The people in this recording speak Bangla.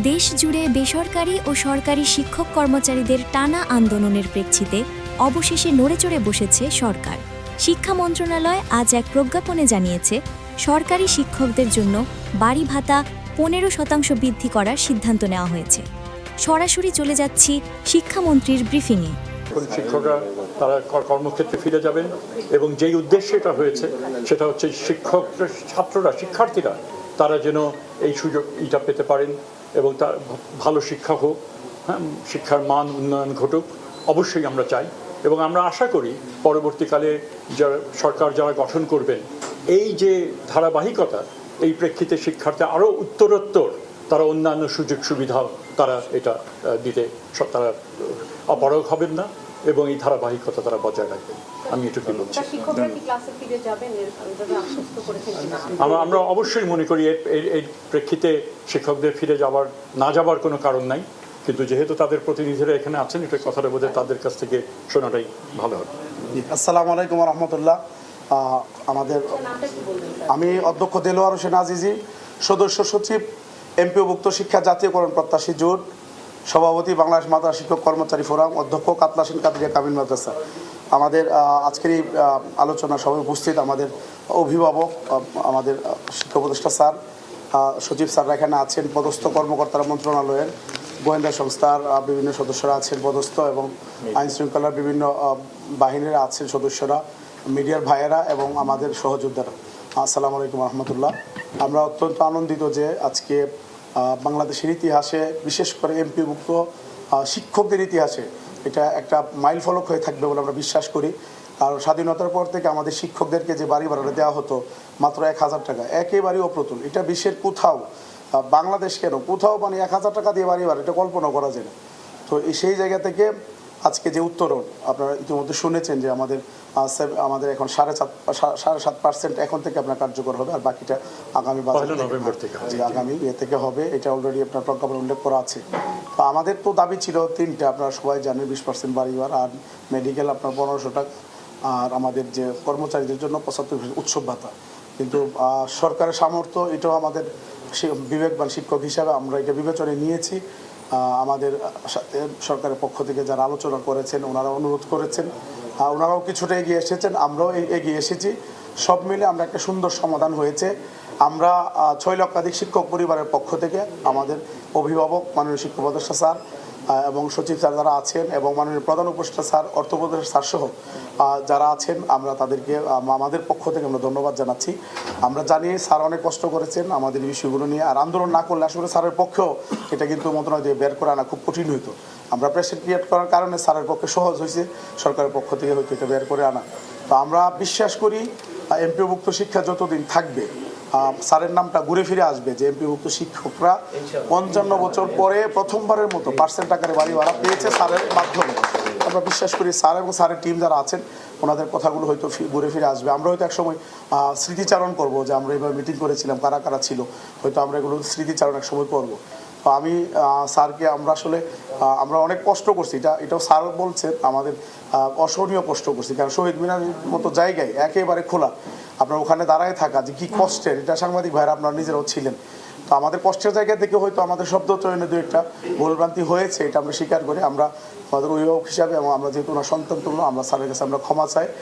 দেশ জুড়ে বেসরকারি ও সরকারি শিক্ষক কর্মচারীদের টানা আন্দোলনের প্রেক্ষিতে অবশেষে নড়েচড়ে বসেছে সরকার। শিক্ষা মন্ত্রণালয় আজ এক প্রজ্ঞাপনে জানিয়েছে, সরকারি শিক্ষকদের জন্য বাড়ি ভাতা পনেরো শতাংশ বৃদ্ধি করার সিদ্ধান্ত নেওয়া হয়েছে। সরাসরি চলে যাচ্ছি শিক্ষামন্ত্রীর ব্রিফিংয়ে। শিক্ষকরা, তারা কর্মক্ষেত্রে ফিরে যাবেন এবং যেই উদ্দেশ্যে এটা হয়েছে, সেটা হচ্ছে শিক্ষক, ছাত্ররা, শিক্ষার্থীরা, তারা যেন এই সুযোগ এটা পেতে পারেন। এবং তার ভালো শিক্ষা হোক হ্যাঁ শিক্ষার মান উন্নয়ন ঘটুক, অবশ্যই আমরা চাই। এবং আমরা আশা করি পরবর্তীকালে যারা সরকার যারা গঠন করবেন, এই যে ধারাবাহিকতা, এই প্রেক্ষিতে শিক্ষার্থী আরও উত্তরোত্তর, তারা অন্যান্য সুযোগ সুবিধাও তারা এটা দিতে তারা অপারগ হবেন না। এবং এই ধারাবাহিকতা তারা বজায় রাখবে। আমি এটুকুই বলছি। আমরা অবশ্যই মনে করি এই প্রেক্ষিতে শিক্ষকদের ফিরে যাওয়ার না যাবার কোনো কারণ নাই। কিন্তু যেহেতু তাদের প্রতিনিধিরা এখানে আছেন এটা কথাটা বোধহয় তাদের কাছ থেকে শোনাটাই ভালো হবে। আসসালামু আলাইকুম রহমতুল্লাহ। আমাদের আমি অধ্যক্ষ দেলোয়ার হোসেন আজিজি সদস্য সচিব এমপিওভুক্ত শিক্ষা জাতীয়করণ প্রত্যাশী জোট। সভাপতি, বাংলাদেশ মাদ্রাসা শিক্ষক কর্মচারী ফোরাম অধ্যক্ষ কাতলাসিন কাদিয়া কামিল মাদ্রাসা। আমাদের আজকের এই আলোচনা সভায় উপস্থিত আমাদের অভিভাবক আমাদের শিক্ষা উপদেষ্টা স্যার সচিব স্যাররা এখানে আছেন, পদস্থ কর্মকর্তারা মন্ত্রণালয়ের, গোয়েন্দা সংস্থার বিভিন্ন সদস্যরা আছেন, পদস্থ এবং আইন শৃঙ্খলার বিভিন্ন বাহিনীর আছেন সদস্যরা, মিডিয়ার ভাইয়েরা এবং আমাদের সহযোদ্ধারা। আসসালামু আলাইকুম রহমতুল্লাহ। আমরা অত্যন্ত আনন্দিত যে আজকে বাংলাদেশের ইতিহাসে, বিশেষ করে এমপিভুক্ত শিক্ষকদের ইতিহাসে এটা একটা মাইল ফলক হয়ে থাকবে বলে আমরা বিশ্বাস করি। আর স্বাধীনতার পর থেকে আমাদের শিক্ষকদেরকে যে বাড়ি ভাড়াটা দেওয়া হতো, মাত্র এক হাজার টাকা, একেবারেই অপ্রতুল। এটা বিশ্বের কোথাও বাংলাদেশ কেন? কোথাও মানে এক হাজার টাকা দিয়ে বাড়ি ভাড়া, এটা কল্পনা করা যায় না। তো সেই জায়গা থেকে আজকে যে উত্তরণ আপনারা ইতিমধ্যে শুনেছেন যে আমাদের আমাদের এখন সাড়ে সাত সাড়ে সাত পার্সেন্ট এখন থেকে আপনার কার্যকর হবে আর বাকিটা আগামী নভেম্বর থেকে। আগামী ইয়ে থেকে হবে এটা অলরেডি আপনার প্রজ্ঞাপন উল্লেখ করা আছে। তো আমাদের তো দাবি ছিল তিনটে আপনারা সবাই জানেন বিশ পার্সেন্ট বাড়ি ভাড়া আর মেডিকেল আপনার পনেরোশো টাকা আর আমাদের যে কর্মচারীদের জন্য পঁচাত্তর উৎসব ভাতা। কিন্তু সরকারের সামর্থ্য এটাও আমাদের বিবেকবান শিক্ষক হিসাবে আমরা এটা বিবেচনায় নিয়েছি। আমাদের সাথে সরকারের পক্ষ থেকে যারা আলোচনা করেছেন, ওনারা অনুরোধ করেছেন। ওনারাও কিছুটা এগিয়ে এসেছেন, আমরাও এগিয়ে এসেছি। সব মিলে আমরা একটা সুন্দর সমাধান হয়েছে। আমরা ছয় লক্ষাধিক শিক্ষক পরিবারের পক্ষ থেকে আমাদের অভিভাবক, মাননীয় শিক্ষক উপদেষ্টা স্যার এবং সচিব স্যার যারা আছেন এবং মাননীয় প্রধান উপদেষ্টা স্যার, অর্থ উপদেষ্টা স্যার সহ যারা আছেন, আমরা তাদেরকে আমাদের পক্ষ থেকে আমরা ধন্যবাদ জানাচ্ছি। আমরা জানি স্যার অনেক কষ্ট করেছেন আমাদের বিষয়গুলো নিয়ে, আর আন্দোলন না করলে আসলে স্যারের পক্ষেও এটা কিন্তু মন্ত্রণালয় দিয়ে বের করে আনা খুব কঠিন হইতো। আমরা প্রেশার ক্রিয়েট করার কারণে স্যারের পক্ষে সহজ হয়েছে, সরকারের পক্ষ থেকে হয়তো এটা বের করে আনা। তো আমরা বিশ্বাস করি এমপিভুক্ত শিক্ষা যতদিন থাকবে স্যারের নামটা ঘুরে ফিরে আসবে যে এমপিভুক্ত শিক্ষকরা পঞ্চান্ন বছর পরে প্রথমবারের মতো পার্সেন্ট আকারে বাড়ি ভাড়া পেয়েছে স্যারের মাধ্যমে। আমরা বিশ্বাস করি স্যার এবং স্যারের টিম যারা আছেন ওনাদের কথাগুলো হয়তো ঘুরে ফিরে আসবে। আমরা হয়তো একসময় স্মৃতিচারণ করব যে আমরা এইভাবে মিটিং করেছিলাম কারা কারা ছিল হয়তো আমরা এগুলো স্মৃতিচারণ এক সময় করব। তো আমি স্যারকে আমরা আসলে আমরা অনেক কষ্ট করছি। এটা এটাও স্যার বলছেন আমাদের অসহনীয় কষ্ট করছি। কারণ শহীদ মিনারের মতো জায়গায় একেবারে খোলা। আপনার ওখানে দাঁড়ায় থাকা যে কি কষ্টের, এটা সাংবাদিক ভাইরা আপনার নিজেরাও ছিলেন। তো আমাদের কষ্টের জায়গা থেকে হয়তো আমাদের শব্দ চয়নে দু একটা ভুলভ্রান্তি হয়েছে, এটা আমরা স্বীকার করি। আমরা আমাদের অভিভাবক হিসাবে এবং আমরা যেহেতু ওনার সন্তান তুলনা আমরা স্যারের কাছে আমরা ক্ষমা চাই।